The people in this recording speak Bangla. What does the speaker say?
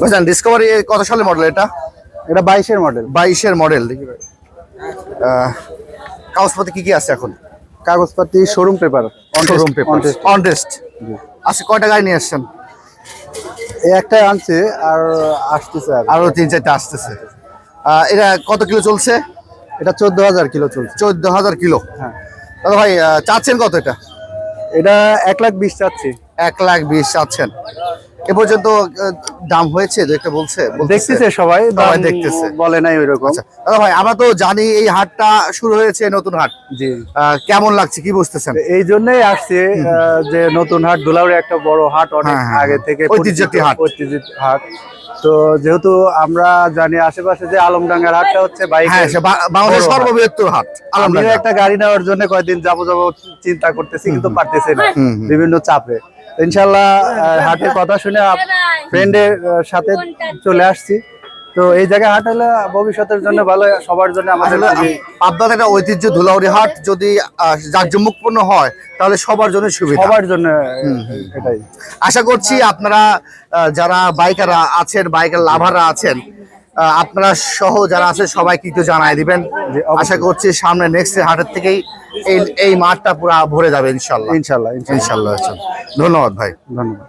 বুঝলেন ডিসকভারি কত সালের মডেল এটা? এটা বাইশের মডেল বাইশের মডেল দেখি ভাই। কাগজপত্র কি কি আছে এখন? কাগজপাতি showroom paper showroom paper on test আজকে কয়টা গাড়ি নিয়ে আসছেন? এই একটা আনছে আর আসতেছে আর। আরও তিন চারটা আসতেছে। এটা কত কিলো চলছে? এটা চোদ্দ হাজার কিলো চলছে। চোদ্দ হাজার কিলো। হ্যাঁ। দাদা ভাই চাচ্ছেন কত এটা? এটা এক লাখ বিশ চাচ্ছি। এক লাখ বিশ চাচ্ছেন। এ পর্যন্ত দাম হয়েছে একটা বলছে দেখতেছে সবাই সবাই দেখতেছে। বলে নাই ওইরকম আচ্ছা দাদা ভাই আমরা তো জানি এই হাটটা শুরু হয়েছে নতুন হাট জি কেমন লাগছে কি বুঝতেছেন এই জন্যই আসছে যে নতুন হাট দুলাউরে একটা বড় হাট অনেক হ্যাঁ, হ্যাঁ, আগে হ্যাঁ। থেকে ঐতিহ্য হাট। ঐতিহ্য হাট তো যেহেতু আমরা জানি আশেপাশে যে আলমডাঙ্গার হাটটা হচ্ছে বাইক বা- বাংলাদেশের বড় হাট। সর্ববৃহত্তর হাট আলমডাঙ্গা। একটা গাড়ি নেওয়ার জন্য কয়েকদিন যাব যাব চিন্তা করতেছি কিন্তু পারতেছি না। বিভিন্ন চাপে ইনশাল্লাহ আহ, হাটের কথা শুনে ফ্রেন্ডের সাথে চলে আসছি। তো এই জায়গায় হাট হলে ভবিষ্যতের জন্য ভালো সবার জন্য আমাদের আপনাদের একটা ঐতিহ্য ধুলাউড়ি হাট যদি জাঁকজমকপূর্ণ হয় তাহলে সবার জন্য সুবিধা। সবার জন্য এটাই। আশা করছি আপনারা যারা বাইকাররা আছেন বাইকের লাভাররা আছেন আপনারা সহ যারা আছে সবাই কিন্তু জানাই দিবেন। আশা করছি সামনে নেক্সট হাটের থেকেই এই এই মাঠটা পুরো ভরে যাবে ইনশাল্লাহ। ইনশাল্লাহ ইনশাল্লাহ। ইনশাল্লাহ ধন্যবাদ ভাই। ধন্যবাদ।